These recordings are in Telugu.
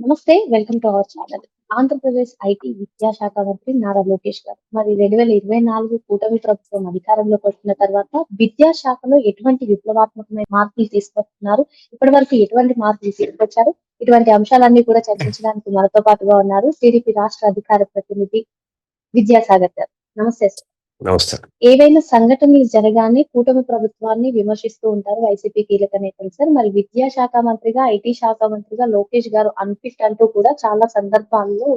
నమస్తే welcome to our channel. Andhra Pradesh IT విద్యాశాఖ మంత్రి నారా లోకేష్ గారు. మరి రెండు వేల ఇరవై నాలుగు కూటమి ప్రభుత్వం అధికారంలోకి వచ్చిన తర్వాత విద్యాశాఖలో ఎటువంటి విప్లవాత్మకమైన మార్పులు తీసుకొస్తున్నారు? ఇప్పటి వరకు ఎటువంటి మార్పులు తీసుకొచ్చారు? ఇటువంటి అంశాలన్నీ కూడా చర్చించడానికి మనతో పాటుగా ఉన్నారు. టీడీపీ రాష్ట్ర అధికార ప్రతినిధి విద్యాసాగర్ గారు. నమస్తే సార్. నమస్తే ఏవైనా సంఘటనలు జరగానే కూటమి ప్రభుత్వాన్ని విమర్శిస్తూ ఉంటారు వైసీపీ కీలక నేతలు. సార్ మరి విద్యాశాఖ మంత్రిగా ఐటీ శాఖ మంత్రిగా లోకేష్ గారు అన్ఫిట్ అంటూ కూడా చాలా సందర్భాల్లో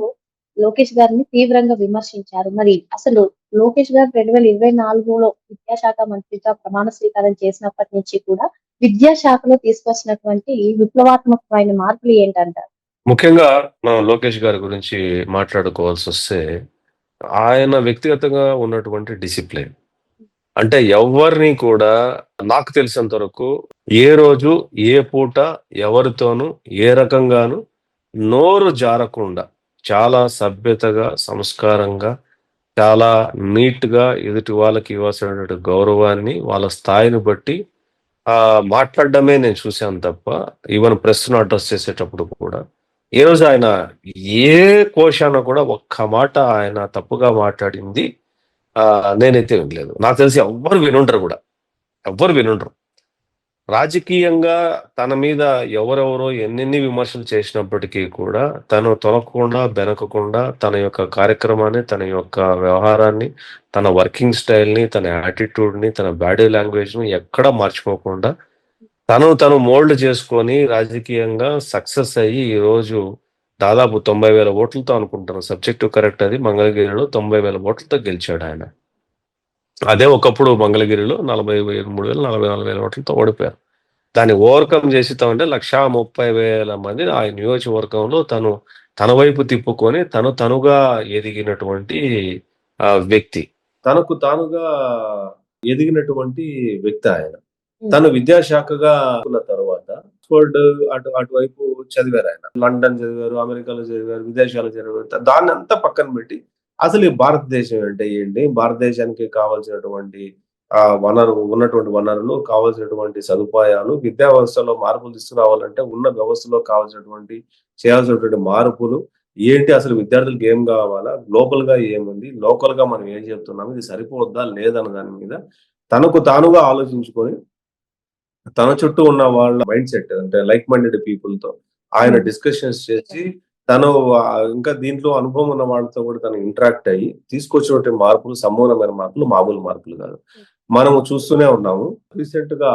లోకేష్ గారిని తీవ్రంగా విమర్శించారు. మరి అసలు లోకేష్ గారు రెండు వేల ఇరవై నాలుగులో విద్యాశాఖ మంత్రిగా ప్రమాణ స్వీకారం చేసినప్పటి నుంచి కూడా విద్యాశాఖలో తీసుకొచ్చినటువంటి విప్లవాత్మకమైన మార్పులు ఏంటంటారు? ముఖ్యంగా మనం లోకేష్ గారి గురించి మాట్లాడుకోవాల్సి వస్తే ఆయన వ్యక్తిగతంగా ఉన్నటువంటి డిసిప్లిన్. అంటే ఎవరిని కూడా నాకు తెలిసినంత వరకు ఏ రోజు ఏ పూట ఎవరితోనూ ఏ రకంగాను నోరు జారకుండా చాలా సభ్యతగా సంస్కారంగా చాలా నీట్గా ఎదుటి వాళ్ళకి ఇవ్వాల్సినటువంటి గౌరవాన్ని వాళ్ళ స్థాయిని బట్టి మాట్లాడడమే నేను చూశాను తప్ప ఈవెన్ ప్రెస్ను అడ్రస్ చేసేటప్పుడు కూడా. ఈ రోజు ఆయన ఏ కోశాన కూడా ఒక్క మాట ఆయన తప్పుగా మాట్లాడింది నేనైతే వినలేదు. నాకు తెలిసి ఎవ్వరు వినుండరు కూడా. ఎవ్వరు వినుండరు. రాజకీయంగా తన మీద ఎవరెవరో ఎన్నెన్ని విమర్శలు చేసినప్పటికీ కూడా తను తొలగకుండా బెనకకుండా తన యొక్క కార్యక్రమాన్ని తన యొక్క వ్యవహారాన్ని తన వర్కింగ్ స్టైల్ని తన యాటిట్యూడ్ని తన బాడీ లాంగ్వేజ్ని ఎక్కడ మర్చిపోకుండా తను తను మోల్డ్ చేసుకొని రాజకీయంగా సక్సెస్ అయ్యి ఈ రోజు దాదాపు తొంభై వేల ఓట్లతో అనుకుంటాను సబ్జెక్టు కరెక్ట్ అది. మంగళగిరిలో తొంభై వేల ఓట్లతో గెలిచాడు ఆయన. అదే ఒకప్పుడు మంగళగిరిలో నలభై మూడు వేల నలభై నాలుగు వేల ఓట్లతో ఓడిపోయారు. దాన్ని ఓవర్కమ్ చేసి లక్షా ముప్పై వేల మంది ఆ నియోజకవర్గంలో తను తన వైపు తిప్పుకొని తను తనుగా ఎదిగినటువంటి వ్యక్తి. తనకు తానుగా ఎదిగినటువంటి వ్యక్తి ఆయన. Hmm. తను విద్యాశాఖగా ఉన్న తర్వాత ఆక్స్ఫర్డ్ అటు అటువైపు చదివారు ఆయన. లండన్ చదివారు అమెరికాలో చదివారు విదేశాల్లో చదివారు. దాన్ని అంతా పక్కన పెట్టి అసలు ఈ భారతదేశం అంటే ఏంటి? భారతదేశానికి కావాల్సినటువంటి ఆ వనరు ఉన్నటువంటి వనరులు కావాల్సినటువంటి సదుపాయాలు విద్యా వ్యవస్థలో మార్పులు తీసుకురావాలంటే ఉన్న వ్యవస్థలో కావాల్సినటువంటి చేయాల్సినటువంటి మార్పులు ఏంటి? అసలు విద్యార్థులకు ఏం కావాలా? గ్లోబల్గా ఏముంది? లోకల్గా మనం ఏం చెప్తున్నాం? ఇది సరిపోద్దా? లేదన్న దాని మీద తనకు తానుగా ఆలోచించుకొని తన చుట్టూ ఉన్న వాళ్ళ మైండ్ సెట్ అంటే లైక్ మైండెడ్ పీపుల్తో ఆయన Hmm. డిస్కషన్స్ చేసి తను ఇంకా దీంట్లో అనుభవం ఉన్న వాళ్ళతో కూడా తను ఇంటరాక్ట్ అయ్యి తీసుకొచ్చినటువంటి మార్పులు సమూలమైన మార్పులు మామూలు మార్పులు కాదు. మనము చూస్తూనే ఉన్నాము. రీసెంట్గా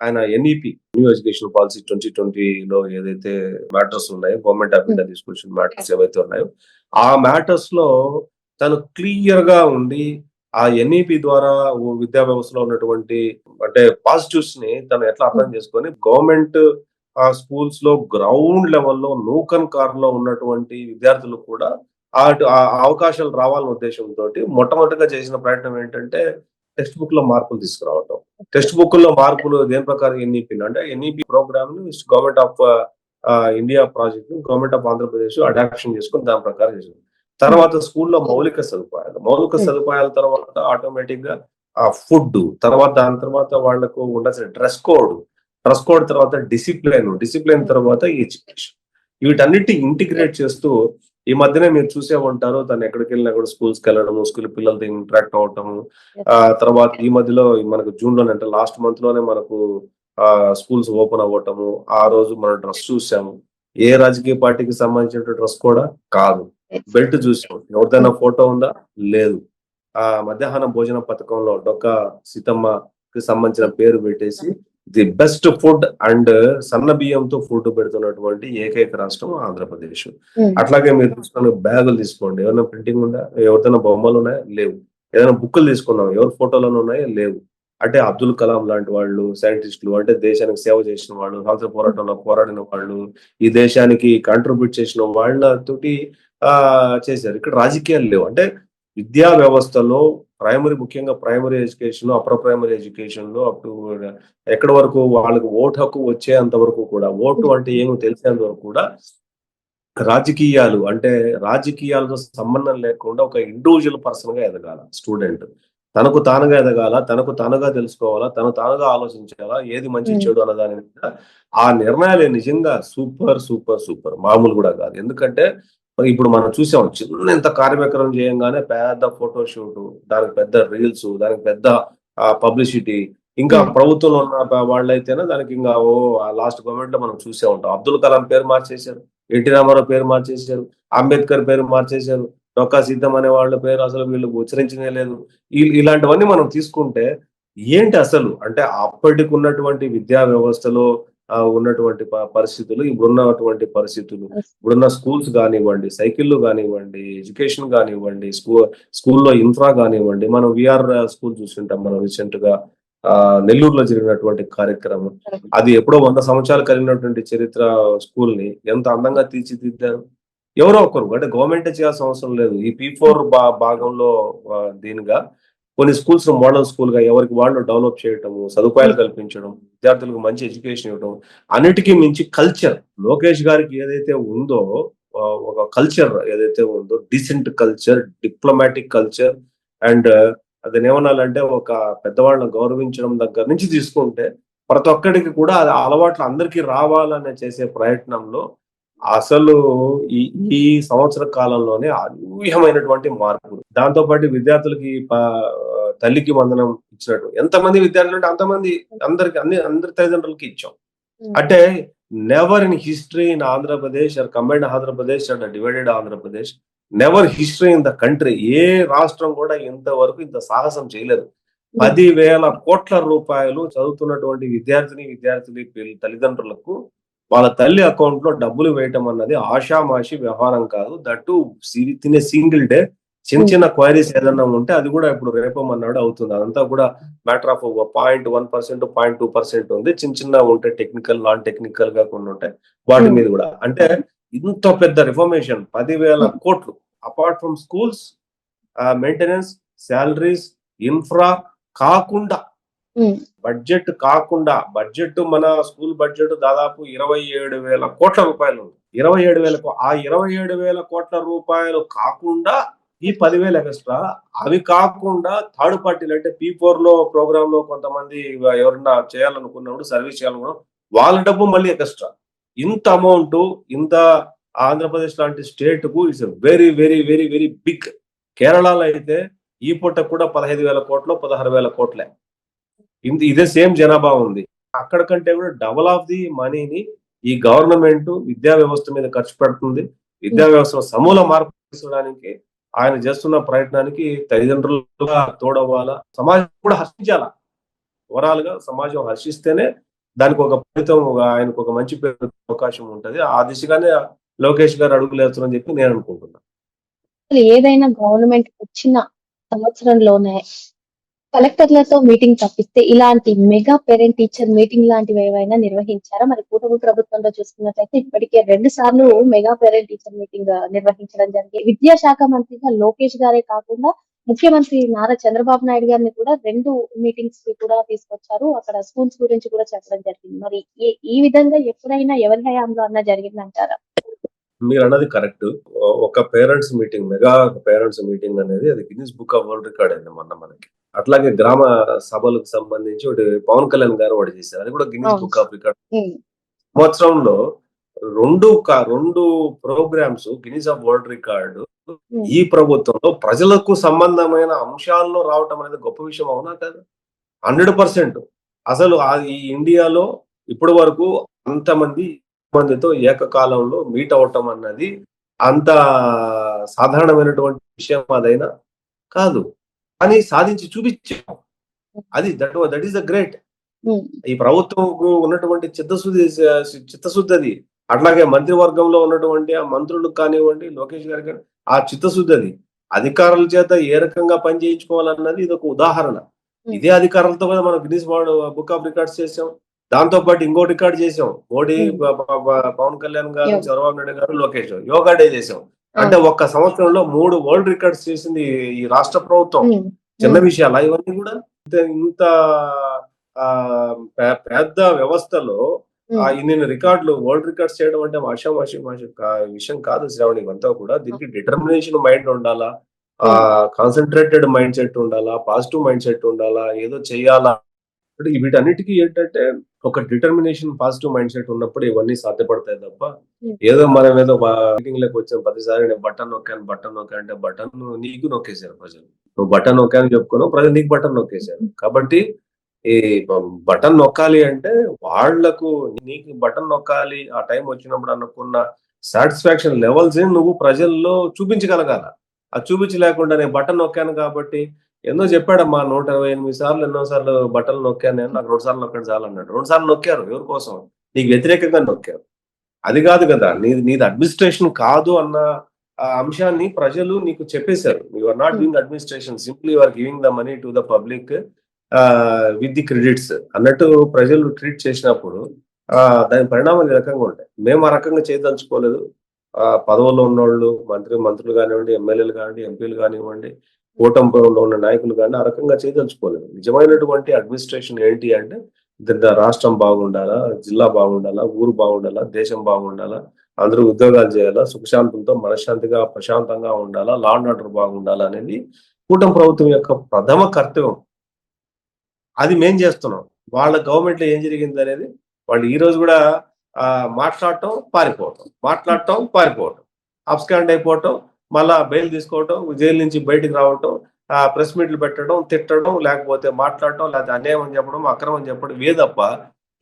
ఆయన NEP new education policy twenty ట్వంటీలో ఏదైతే మ్యాటర్స్ ఉన్నాయో గవర్నమెంట్ ఆఫ్ ఇండియా తీసుకొచ్చిన మ్యాటర్స్ ఏవైతే ఉన్నాయో ఆ మ్యాటర్స్లో తను క్లియర్గా ఉండి ఆ ఎన్ఈపి ద్వారా ఓ విద్యా వ్యవస్థలో ఉన్నటువంటి అంటే పాజిటివ్స్ని తను ఎట్లా అర్థం చేసుకొని గవర్నమెంట్ ఆ స్కూల్స్లో గ్రౌండ్ లెవెల్లో నూకన్ కార్లో ఉన్నటువంటి విద్యార్థులు కూడా ఆ ఆ అవకాశాలు రావాలనే ఉద్దేశంతో మొట్టమొదటిగా చేసిన ప్రయత్నం ఏంటంటే టెక్స్ట్ బుక్లో మార్పులు తీసుకురావటం. టెక్స్ట్ బుక్లో మార్పులు దేని ప్రకారం ఎన్ఈపి అంటే ఎన్ఈపి ప్రోగ్రామ్ని government of India project government of Andhra Pradesh adoption చేసుకుని దాని ప్రకారం చేసింది. తర్వాత స్కూల్లో మౌలిక సదుపాయాలు. మౌలిక Hmm. సదుపాయాల తర్వాత ఆటోమేటిక్గా ఆ ఫుడ్ తర్వాత దాని తర్వాత వాళ్ళకు ఉండాల్సిన డ్రెస్ కోడ్. డ్రెస్ కోడ్ తర్వాత డిసిప్లిన్ డిసిప్లిన్ తర్వాత ఎడ్యుకేషన్. వీటన్నిటి ఇంటిగ్రేట్ చేస్తూ ఈ మధ్యనే మీరు చూసే ఉంటారు తను ఎక్కడికి వెళ్ళినా కూడా స్కూల్స్కి వెళ్ళడము స్కూల్ పిల్లలతో ఇంటరాక్ట్ అవటము ఆ తర్వాత ఈ మధ్యలో మనకు జూన్లోనే అంటే లాస్ట్ మంత్లోనే మనకు ఆ స్కూల్స్ ఓపెన్ అవ్వటము. ఆ రోజు మనం డ్రెస్ చూసాము. ఏ రాజకీయ పార్టీకి సంబంధించిన డ్రెస్ కూడా కాదు. బెల్ట్ చూసాం ఎవరిదైనా ఫోటో ఉందా? లేదు. ఆ మధ్యాహ్న భోజన పథకంలో డొక్క సీతమ్మకి సంబంధించిన పేరు పెట్టేసి ది బెస్ట్ ఫుడ్ అండ్ సన్న బియ్యంతో ఫుడ్ పెడుతున్నటువంటి ఏకైక రాష్ట్రం ఆంధ్రప్రదేశ్. Hmm. అట్లాగే మీరు తీసుకున్న బ్యాగులు తీసుకోండి. ఏమైనా ప్రింటింగ్ ఉందా? ఎవరిదైనా బొమ్మలు ఉన్నాయా? లేవు. ఏదైనా బుక్కులు తీసుకున్నాం ఎవరి ఫోటోలను ఉన్నాయా? లేవు. అంటే అబ్దుల్ కలాం లాంటి వాళ్ళు సైంటిస్టులు అంటే దేశానికి సేవ చేసిన వాళ్ళు స్వాతంత్ర పోరాటంలో పోరాడిన వాళ్ళు ఈ దేశానికి కాంట్రిబ్యూట్ చేసిన వాళ్ళతోటి చేశారు. ఇక్కడ రాజకీయాలు లేవు. అంటే విద్యా వ్యవస్థలో ప్రైమరీ ముఖ్యంగా ప్రైమరీ ఎడ్యుకేషన్ అప్పర్ ప్రైమరీ ఎడ్యుకేషన్లో అప్ టు ఎక్కడి వరకు వాళ్ళకి ఓటు హక్కు వచ్చేంత వరకు కూడా ఓటు అంటే ఏమో తెలిసేంత వరకు కూడా రాజకీయాలు అంటే రాజకీయాలతో సంబంధం లేకుండా ఒక ఇండివిజువల్ పర్సన్గా ఎదగాల స్టూడెంట్ తనకు తానుగా ఎదగాల తనకు తానుగా తెలుసుకోవాలా తను తానుగా ఆలోచించాలా ఏది మంచి. చెడు అన్న దాని మీద ఆ నిర్ణయాలు నిజంగా సూపర్ సూపర్ సూపర్. మామూలు కూడా కాదు. ఎందుకంటే ఇప్పుడు మనం చూసాం చిన్న ఇంత కార్యక్రమం చేయంగానే పెద్ద ఫోటో షూట్ దానికి పెద్ద రీల్స్ దానికి పెద్ద పబ్లిసిటీ ఇంకా ఉమ్. ప్రభుత్వంలో ఉన్న వాళ్ళైతేనే దానికి ఇంకా ఓ లాస్ట్ గవర్నమెంట్లో మనం చూసే ఉంటాం. అబ్దుల్ కలాం పేరు మార్చేశారు ఎన్టీ రామారావు పేరు మార్చేశారు అంబేద్కర్ పేరు మార్చేశారు డొక్కా సీతం అనే వాళ్ళ పేరు అసలు వీళ్ళు ఉచ్చరించనే లేదు. ఇలాంటివన్నీ మనం తీసుకుంటే ఏంటి అసలు? అంటే అప్పటికి ఉన్నటువంటి విద్యా వ్యవస్థలో ఉన్నటువంటి పరిస్థితులు ఇప్పుడున్నటువంటి పరిస్థితులు. ఇప్పుడున్న స్కూల్స్ కానివ్వండి సైకిళ్ళు కానివ్వండి ఎడ్యుకేషన్ కానివ్వండి స్కూల్ స్కూల్లో ఇన్ఫ్రా కానివ్వండి మనం విఆర్ స్కూల్ చూస్తుంటాం మనం రీసెంట్గా ఆ నెల్లూరులో జరిగినటువంటి కార్యక్రమం. అది ఎప్పుడో వంద సంవత్సరాలు కలిగినటువంటి చరిత్ర స్కూల్ని ఎంత అందంగా తీర్చిదిద్దారు. ఎవరో ఒకరు అంటే గవర్నమెంట్ చేయాల్సిన అవసరం లేదు. ఈ పీ ఫోర్ భాగంలో దీనిగా కొన్ని స్కూల్స్ మోడల్ స్కూల్గా ఎవరికి వాళ్ళు డెవలప్ చేయటము సదుపాయాలు కల్పించడం విద్యార్థులకు మంచి ఎడ్యుకేషన్ ఇవ్వడం అన్నిటికీ మించి కల్చర్ లోకేష్ గారికి ఏదైతే ఉందో ఒక కల్చర్ ఏదైతే ఉందో decent culture diplomatic culture and అదని ఏమనాలంటే ఒక పెద్దవాళ్ళని గౌరవించడం దగ్గర నుంచి తీసుకుంటే ప్రతి ఒక్కడికి కూడా అది అలవాట్లు అందరికీ రావాలని చేసే ప్రయత్నంలో అసలు ఈ ఈ సంవత్సర కాలంలోనే అనూహ్యమైనటువంటి మార్పులు దాంతో పాటు విద్యార్థులకి తల్లికి వందనం ఇచ్చినట్టు. ఎంతమంది విద్యార్థులు అంటే అంతమంది అందరికి అన్ని అందరి తల్లిదండ్రులకి ఇచ్చాం. అంటే never in history in Andhra Pradesh or combined Andhra Pradesh and divided Andhra Pradesh never history in the country ఏ రాష్ట్రం కూడా ఇంతవరకు ఇంత సాహసం చేయలేదు. పది వేల కోట్ల రూపాయలు చదువుతున్నటువంటి విద్యార్థిని విద్యార్థులు పిల్ల- తల్లిదండ్రులకు వాళ్ళ తల్లి అకౌంట్లో డబ్బులు వేయటం అన్నది ఆషామాషి వ్యవహారం కాదు. That with in single day చిన్న చిన్న క్వైరీస్ ఏదన్నా ఉంటే అది కూడా ఇప్పుడు రేపమన్నాడు అవుతుంది. అదంతా కూడా matter of point one percent point two percent ఉంది. చిన్న చిన్న ఉంటాయి టెక్నికల్ నాన్ టెక్నికల్గా కొన్ని ఉంటాయి. వాటి Hmm. మీద కూడా. అంటే ఇంత పెద్ద రిఫర్మేషన్ పదివేల కోట్లు. Apart from schools maintenance salaries infra కాకుండా. బడ్జెట్ కాకుండా బడ్జెట్ మన స్కూల్ బడ్జెట్ దాదాపు ఇరవై ఏడు వేల కోట్ల రూపాయలు ఇరవై ఏడు వేల ఆ ఇరవై ఏడు వేల కోట్ల రూపాయలు కాకుండా ఈ పదివేల ఎక్స్ట్రా అవి కాకుండా థర్డ్ పార్టీలు అంటే పీ ఫోర్లో ప్రోగ్రామ్లో కొంతమంది ఎవరన్నా చేయాలనుకున్నప్పుడు సర్వీస్ చేయాలనుకున్నప్పుడు వాళ్ళ డబ్బు మళ్ళీ ఎక్స్ట్రా. ఇంత అమౌంట్ ఇంత ఆంధ్రప్రదేశ్ లాంటి స్టేట్కు it's very very very very big. కేరళలో అయితే ఈ పూట కూడా పదహైదు వేల కోట్లు పదహారు వేల కోట్లే. ఇదే సేమ్ జనాభా ఉంది. అక్కడ కంటే కూడా డబల్ ఆఫ్ ది మనీని ఈ గవర్నమెంట్ విద్యా వ్యవస్థ మీద ఖర్చు పెడుతుంది. విద్యా వ్యవస్థలో సమూల మార్పు తీసుకోవడానికి ఆయన చేస్తున్న ప్రయత్నానికి తల్లిదండ్రులుగా తోడవ్వాలా? సమాజం కూడా హర్షించాలా? ఓవరాల్గా సమాజం హర్షిస్తేనే దానికి ఒక ఫలితం ఒక ఆయనకు ఒక మంచి పేరు అవకాశం ఉంటది. ఆ దిశగానే లోకేష్ గారు అడుగులు చెప్పి నేను అనుకుంటున్నా. ఏదైనా గవర్నమెంట్ వచ్చిన సంవత్సరంలోనే కలెక్టర్లతో మీటింగ్ తప్పిస్తే ఇలాంటి మెగా పేరెంట్ టీచర్ మీటింగ్ లాంటివి ఏవైనా నిర్వహించారా? మరి కూటమి ప్రభుత్వంలో చూసుకున్నట్లయితే ఇప్పటికే రెండు సార్లు మెగా పేరెంట్ టీచర్ మీటింగ్ నిర్వహించడం జరిగింది. విద్యాశాఖ మంత్రిగా లోకేష్ గారే కాకుండా ముఖ్యమంత్రి నారా చంద్రబాబు నాయుడు గారిని కూడా రెండు మీటింగ్స్కి కూడా తీసుకొచ్చారు. అక్కడ స్కూల్స్ గురించి కూడా చెప్పడం జరిగింది. మరి ఈ- విధంగా ఎప్పుడైనా ఎవరి హయాంలో అన్నా జరిగిందంటారా? మీరు అన్నది కరెక్ట్ ఒక parents meeting mega parents meeting అనేది అది Guinness book of world record అయింది మొన్న మనకి. అట్లాగే గ్రామ సభలకు సంబంధించి ఒకటి పవన్ కళ్యాణ్ గారు ఒకటి చేశారు. అది కూడా గిన్నిస్. Book of record. సంవత్సరంలో రెండు రెండు programs Guinness of world record ఈ ప్రభుత్వంలో ప్రజలకు సంబంధమైన అంశాల్లో రావటం అనేది గొప్ప విషయం అవునా కాదు? Hundred percent. అసలు ఈ ఇండియాలో ఇప్పటి వరకు అంతమంది మందితో ఏకకాలంలో మీట్ అవటం అన్నది అంత సాధారణమైనటువంటి విషయం అదైనా కాదు. అని సాధించి చూపించాం. అది that that is the great. ఈ ప్రభుత్వం ఉన్నటువంటి చిత్తశుద్ధి చిత్తశుద్ధి అది. అట్లాగే మంత్రివర్గంలో ఉన్నటువంటి ఆ మంత్రులకు కానివ్వండి లోకేష్ గారికి కానీ ఆ చిత్తశుద్ధి అది. అధికారుల చేత ఏ రకంగా పని చేయించుకోవాలన్నది ఇది ఒక ఉదాహరణ ఇదే అధికారులతో కూడా మనం గిన్నీస్ బుక్ ఆఫ్ రికార్డ్స్ చేసాం దాంతో పాటు ఇంకో రికార్డ్ చేసాం. మోడీ పవన్ కళ్యాణ్ గారు. చంద్రబాబు నాయుడు గారు లోకేష్ యోగా డే చేసాం. అంటే ఒక్క సంవత్సరంలో మూడు వరల్డ్ రికార్డ్స్ చేసింది ఈ రాష్ట్ర ప్రభుత్వం. చిన్న విషయాలు ఇవన్నీ కూడా ఇంత పెద్ద వ్యవస్థలో ఇన్ని రికార్డులు వరల్డ్ రికార్డ్స్ చేయడం అంటే ఆషామాషి విషయం కాదు శ్రావణి ఇవంతా కూడా దీనికి డిటర్మినేషన్ మైండ్ ఉండాలా? ఆ కాన్సన్ట్రేటెడ్ మైండ్ సెట్ ఉండాలా? పాజిటివ్ మైండ్ సెట్ ఉండాలా? ఏదో చెయ్యాలా అంటే వీటన్నిటికీ ఏంటంటే ఒక డిటర్మినేషన్ పాజిటివ్ మైండ్ సెట్ ఉన్నప్పుడు ఇవన్నీ సాధ్యపడతాయి తప్ప Hmm. ఏదో మనం ఏదో మీటింగ్లోకి వచ్చాం ప్రతిసారి నేను బటన్ నొక్కాను బటన్ నొక్కాను అంటే బటన్ నీకు నొక్కేశారు ప్రజలు. నువ్వు బటన్ నొక్కాను చెప్పుకున్నావు ప్రజలు నీకు బటన్ నొక్కేశారు. కాబట్టి ఈ బటన్ నొక్కాలి అంటే వాళ్ళకు నీకు బటన్ నొక్కాలి ఆ టైం వచ్చినప్పుడు అనుకున్న సాటిస్ఫాక్షన్ లెవెల్స్ నువ్వు ప్రజల్లో చూపించగలగాల. అది చూపించలేకుండా నేను బటన్ నొక్కాను కాబట్టి ఎన్నో చెప్పాడమ్మా నూట ఇరవై ఎనిమిది సార్లు ఎన్నో సార్లు బట్టలు నొక్కాను నేను నాకు రెండు సార్లు నొక్కడం చాలు అన్నాడు. రెండు సార్లు నొక్కారు ఎవరి కోసం? నీకు వ్యతిరేకంగా నొక్కారు. అది కాదు కదా నీది నీది అడ్మినిస్ట్రేషన్ కాదు అన్న అంశాన్ని ప్రజలు నీకు చెప్పేశారు. You are not doing administration simply are giving the money to the public with the credits అన్నట్టు ప్రజలు ట్రీట్ చేసినప్పుడు దాని పరిణామాలు ఈ రకంగా ఉంటాయి. మేము ఆ రకంగా చేయదలుచుకోలేదు. పదవుల్లో ఉన్నోళ్ళు మంత్రి మంత్రులు కానివ్వండి ఎమ్మెల్యేలు కానివ్వండి ఎంపీలు కానివ్వండి కూటమిలో ఉన్న నాయకులు కానీ ఆ రకంగా చేయదలుచుకోలేదు. నిజమైనటువంటి అడ్మినిస్ట్రేషన్ ఏంటి అంటే రాష్ట్రం బాగుండాలా జిల్లా బాగుండాలా ఊరు బాగుండాలా దేశం బాగుండాలా అందరూ ఉద్యోగాలు చేయాలా సుఖశాంతంతో మనశ్శాంతిగా ప్రశాంతంగా ఉండాలా లా అండ్ ఆర్డర్ బాగుండాలా అనేది కూటమి ప్రభుత్వం యొక్క ప్రథమ కర్తవ్యం. అది మేం చేస్తున్నాం. వాళ్ళ గవర్నమెంట్లో ఏం జరిగింది అనేది వాళ్ళు ఈ రోజు కూడా మాట్లాడటం పారిపోవటం మాట్లాడటం పారిపోవటం అబ్స్కాండ్ అయిపోవటం మళ్ళా బెయిల్ తీసుకోవటం జైలు నుంచి బయటికి రావటం ఆ ప్రెస్ మీట్లు పెట్టడం తిట్టడం లేకపోతే మాట్లాడటం లేకపోతే అన్యాయం అని చెప్పడం అక్రమం చెప్పడం ఇవే తప్ప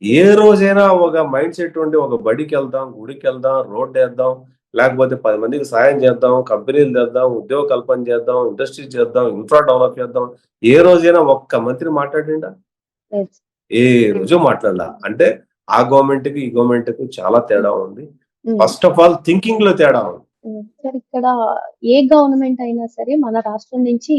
ఏ రోజైనా ఒక మైండ్ సెట్ ఉండి ఒక బడికి వెళ్దాం గుడికి వెళ్దాం రోడ్ వేద్దాం లేకపోతే పది మందికి సాయం చేద్దాం కంపెనీలు తెద్దాం ఉద్యోగ కల్పన చేద్దాం ఇండస్ట్రీ చేద్దాం ఇన్ఫ్రా డెవలప్ చేద్దాం ఏ రోజైనా ఒక్క మంత్రి మాట్లాడిండా. ఏ రోజు మాట్లాడాల అంటే ఆ గవర్నమెంట్కి ఈ గవర్నమెంట్కి చాలా తేడా ఉంది. ఫస్ట్ ఆఫ్ ఆల్ థింకింగ్లో తేడా ఉంది సార్ ఇక్కడ ఏ గవర్నమెంట్ అయినా సరే మన రాష్ట్రం నుంచి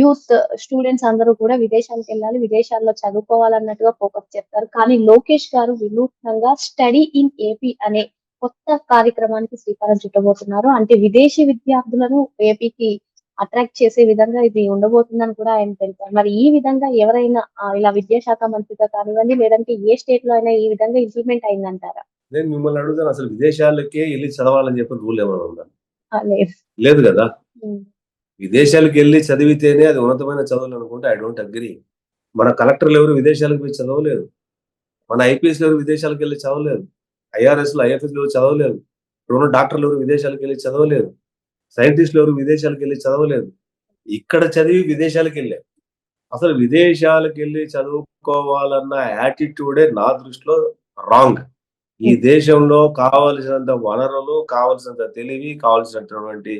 యూత్ స్టూడెంట్స్ అందరూ కూడా విదేశాలకు వెళ్ళాలి విదేశాల్లో చదువుకోవాలన్నట్టుగా ఫోకస్ చేస్తారు. కానీ లోకేష్ గారు వినూత్నంగా స్టడీ ఇన్ ఏపీ అనే కొత్త కార్యక్రమానికి శ్రీకారం చుట్టబోతున్నారు. అంటే విదేశీ విద్యార్థులను ఏపీకి అట్రాక్ట్ చేసే విధంగా ఇది ఉండబోతుందని కూడా ఆయన తెలిపారు. మరి ఈ విధంగా ఎవరైనా ఇలా విద్యాశాఖ మంత్రిగా కానివ్వండి లేదంటే ఏ స్టేట్లో అయినా ఈ విధంగా ఇంప్లిమెంట్ అయిందంటారా? నేను మిమ్మల్ని అడుగుతాను అసలు విదేశాలకే వెళ్ళి చదవాలని చెప్పి రూల్ ఏమైనా ఉందా? లేదు. కదా? విదేశాలకు వెళ్ళి చదివితేనే అది ఉన్నతమైన చదువులు అనుకుంటే ఐ డోంట్ అగ్రి. మన కలెక్టర్లు ఎవరు విదేశాలకు పోయి చదవలేదు మన ఐపీఎస్ ఎవరు విదేశాలకు వెళ్ళి చదవలేదు ఐఆర్ఎస్లో చదవలేదు ఇప్పుడున్న డాక్టర్లు ఎవరు విదేశాలకు వెళ్ళి చదవలేదు సైంటిస్టులు ఎవరు విదేశాలకు వెళ్ళి చదవలేదు. ఇక్కడ చదివి విదేశాలకు వెళ్ళారు. అసలు విదేశాలకు వెళ్ళి చదువుకోవాలన్న యాటిట్యూడే నా దృష్టిలో రాంగ్. ఈ దేశంలో కావలసినంత వనరులు కావలసినంత తెలివి కావలసినటువంటి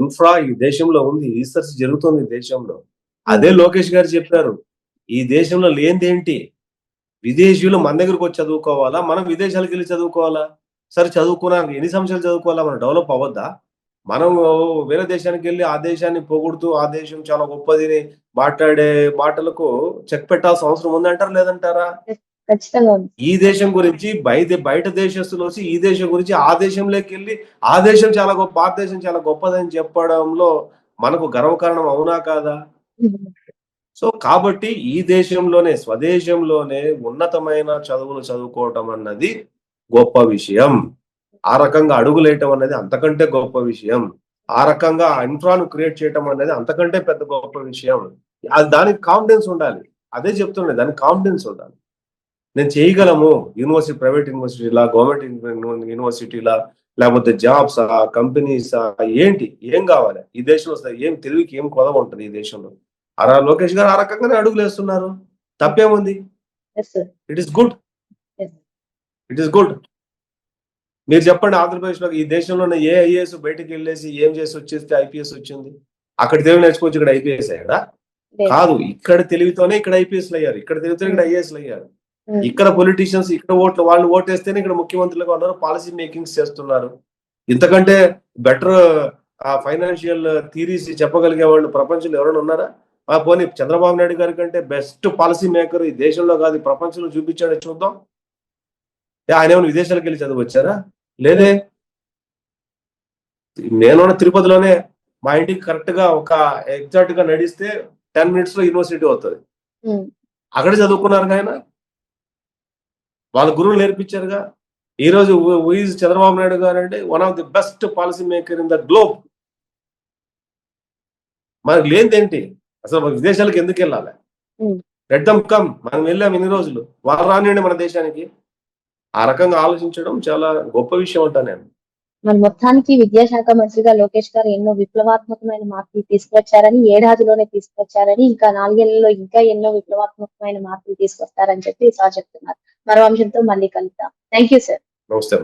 ఇన్ఫ్రా ఈ దేశంలో ఉంది. రీసెర్చ్ జరుగుతుంది ఈ దేశంలో. అదే లోకేష్ గారు చెప్పారు. ఈ దేశంలో లేనిదేంటి విదేశీయులు మన దగ్గరకు వచ్చి చదువుకోవాలా? మనం విదేశాలకు వెళ్ళి చదువుకోవాలా? సరే చదువుకున్నాక ఎన్ని సంవత్సరాలు చదువుకోవాలా? మనం డెవలప్ అవ్వద్దా? మనం వేరే దేశానికి వెళ్ళి ఆ దేశాన్ని పొగుడుతూ ఆ దేశం చాలా గొప్పది మాట్లాడే మాటలకు చెక్ పెట్టాల్సిన అవసరం ఉందంటారా లేదంటారా? ఈ దేశం గురించి బయట బయట దేశస్తులు వచ్చి ఈ దేశం గురించి ఆ దేశంలోకి వెళ్ళి ఆ దేశం చాలా గొప్ప ఆ దేశం చాలా గొప్పదని చెప్పడంలో మనకు గర్వకారణం అవునా కాదా? సో కాబట్టి ఈ దేశంలోనే స్వదేశంలోనే ఉన్నతమైన చదువులు చదువుకోవటం అన్నది గొప్ప విషయం. ఆ రకంగా అడుగులేయటం అనేది అంతకంటే గొప్ప విషయం. ఆ రకంగా ఇన్ఫ్రాను క్రియేట్ చేయటం అనేది అంతకంటే పెద్ద గొప్ప విషయం. అది దానికి కాన్ఫిడెన్స్ ఉండాలి. అదే చెప్తుండే దానికి కాన్ఫిడెన్స్ ఉండాలి. నేను చేయగలము? యూనివర్సిటీ ప్రైవేట్ యూనివర్సిటీలా గవర్నమెంట్ యూనివర్సిటీలా లేకపోతే జాబ్స్ కంపెనీస్ ఏంటి? ఏం కావాలి? ఈ దేశంలో ఏం తెలివికి ఏం కొదవ ఉంటుంది ఈ దేశంలో? అలా లోకేష్ గారు ఆ రకంగానే అడుగులు వేస్తున్నారు. తప్పేముంది. It is good. It is good మీరు చెప్పండి ఆంధ్రప్రదేశ్లో ఈ దేశంలోనే ఏ ఐఏఎస్ బయటికి వెళ్ళేసి ఏం చేసి వచ్చేస్తే ఐపీఎస్ వచ్చింది? అక్కడ తెలివి నేర్చుకోవచ్చు ఇక్కడ ఐపీఎస్ అయ్యాడా. కాదు ఇక్కడ తెలివితోనే ఇక్కడ ఐపీఎస్ అయ్యారు. ఇక్కడ తెలివితోనే ఇక్కడ ఐఏఎస్ అయ్యారు. ఇక్కడ పొలిటీషియన్స్ ఇక్కడ ఓట్లు వాళ్ళు ఓటేస్తేనే ఇక్కడ ముఖ్యమంత్రులుగా ఉన్నారు పాలసీ మేకింగ్స్ చేస్తున్నారు. ఇంతకంటే బెటర్ ఆ ఫైనాన్షియల్ థీరీస్ చెప్పగలిగే వాళ్ళు ప్రపంచంలో ఎవరైనా ఉన్నారా? ఆ పోనీ చంద్రబాబు నాయుడు గారి కంటే బెస్ట్ పాలసీ మేకర్ ఈ దేశంలో కాదు ప్రపంచంలో చూపించాడు చూద్దాం. ఆయన ఏమైనా విదేశాలకు వెళ్ళి చదివచ్చారా లేదే? నేనున్న తిరుపతిలోనే మా ఇంటికి కరెక్ట్గా ఒక ఎగ్జాక్ట్గా నడిస్తే టెన్ మినిట్స్లో యూనివర్సిటీ అవుతుంది అక్కడ చదువుకున్నారు ఆయన వాళ్ళ గురువులు నేర్పించారుగా? ఈ రోజు ఈజ్ చంద్రబాబు నాయుడు గారు అంటే one of the best policy maker in the globe మనకు లేనిదేంటి? అసలు మన విదేశాలకు ఎందుకు వెళ్ళాలి. లెట్ దమ్ కమ్ మనం వెళ్ళాం ఇన్ని రోజులు. వాళ్ళు రానివ్వండి మన దేశానికి. ఆ రకంగా ఆలోచించడం చాలా గొప్ప విషయం అంటా నేను. మరి మొత్తానికి విద్యాశాఖ మంత్రిగా లోకేష్ గారు ఎన్నో విప్లవాత్మకమైన మార్పులు తీసుకొచ్చారని ఏడాదిలోనే తీసుకొచ్చారని ఇంకా నాలుగేళ్ళలో ఇంకా ఎన్నో విప్లవాత్మకమైన మార్పులు తీసుకొస్తారని చెప్పి సార్ చెప్తున్నారు. మరో అంశంతో మళ్ళీ కలుద్దాం. Thank you sir. నమస్తే